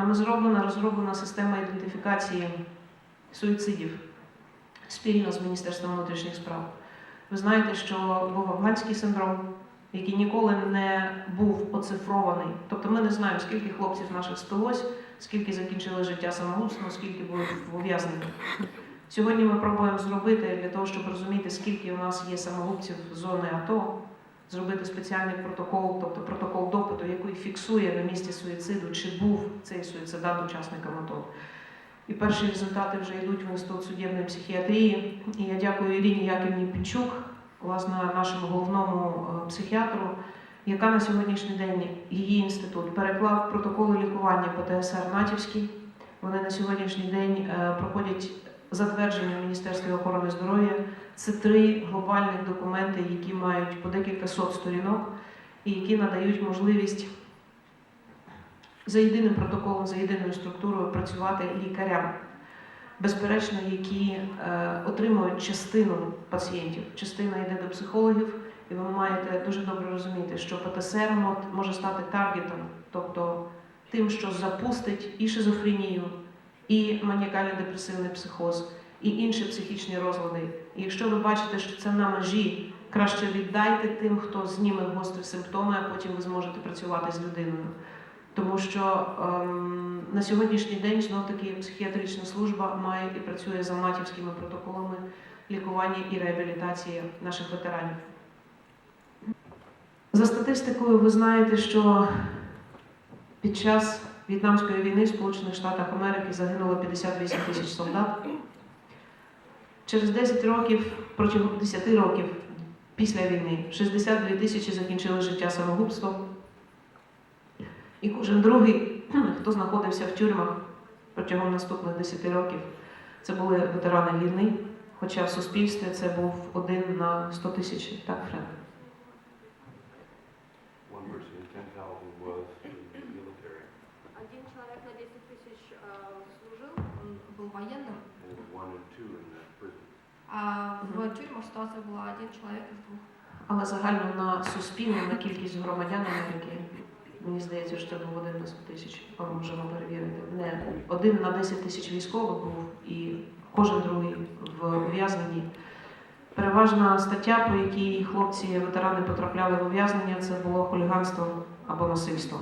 Нами зроблена розроблена система ідентифікації суїцидів спільно з Міністерством внутрішніх справ. Ви знаєте, що був афганський синдром, який ніколи не був оцифрований. Тобто ми не знаємо, скільки хлопців наших спилось, скільки закінчили життя самогубством, скільки були в ув'язненні. Сьогодні ми пробуємо зробити для того, щоб розуміти, скільки у нас є самогубців з зони АТО, зробити спеціальний протокол, тобто протокол допиту, який фіксує на місці суїциду, чи був цей суїцидат учасником АТО. І перші результати вже йдуть в інститут судебної психіатрії. І я дякую Іріні Яківні Пінчук, власне, нашому головному е, психіатру, яка на сьогоднішній день її інститут переклав протоколи лікування по ТСР Натівський. Вони на сьогоднішній день е, проходять затвердження в Міністерстві охорони здоров'я. Це три глобальних документи, які мають по декілька сот сторінок і які надають можливість за єдиним протоколом, за єдиною структурою працювати лікарям, безперечно, які е, отримують частину пацієнтів. Частина йде до психологів, і ви маєте дуже добре розуміти, що ПТСР може стати таргетом, тобто тим, що запустить і шизофренію, і маніакально-депресивний психоз, і інші психічні розлади. І якщо ви бачите, що це на межі, краще віддайте тим, хто зніме гострі симптоми, а потім ви зможете працювати з людиною. Тому що ем, на сьогоднішній день знов таки психіатрична служба має і працює за матівськими протоколами лікування і реабілітації наших ветеранів. За статистикою, ви знаєте, що під час В'єтнамської війни в Сполучених Штатах Америки загинуло 58 тисяч солдат. Через 10 років, протягом 10 років після війни, 62 тисячі закінчили життя самогубством. І кожен другий, хто знаходився в тюрмах протягом наступних 10 років, це були ветерани війни, хоча в суспільстві це був один на 100 тисяч. Так, Фред? One person in ten thousand was in the military, Один человек на 10 тысяч э, служил, он был военным, and one in two in the prison. а в Мгм. тюрьмах ситуация была один человек из двух. Але загально на суспільне, на кількість громадян Америки, мені здається, що це був один на 100 тисяч. Ми можемо перевірити. Не один на 10 тисяч військових був і кожен другий в ув'язненні. Переважна стаття, по якій хлопці, ветерани потрапляли в ув'язнення, це було хуліганство або насильство.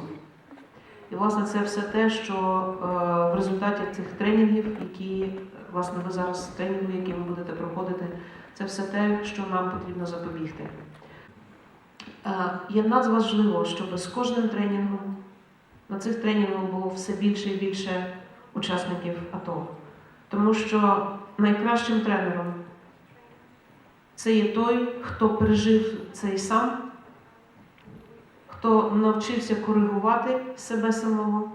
І, власне, це все те, що е, в результаті цих тренінгів, які, власне, ви зараз тренінгу, які ви будете проходити, це все те, що нам потрібно запобігти. Е, Є надважливо, щоб з кожним тренінгом на цих тренінгах було все більше і більше учасників АТО. Тому що найкращим тренером це є той, хто пережив цей сам, хто навчився коригувати себе самого,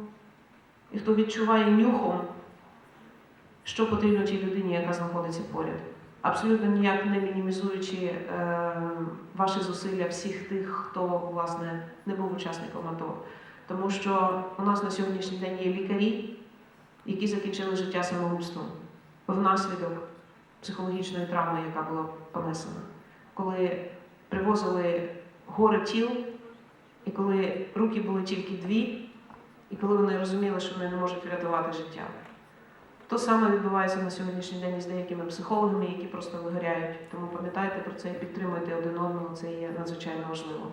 і хто відчуває нюхом, що потрібно тій людині, яка знаходиться поряд абсолютно ніяк не мінімізуючи е, ваші зусилля всіх тих, хто власне не був учасником АТО. Тому що у нас на сьогоднішній день є лікарі, які закінчили життя самогубством внаслідок психологічної травми, яка була понесена. Коли привозили гори тіл, і коли руки були тільки дві, і коли вони розуміли, що вони не можуть врятувати життя. То саме відбувається на сьогоднішній день із деякими психологами, які просто вигоряють. Тому пам'ятайте про це і підтримуйте один одного, це є надзвичайно важливо.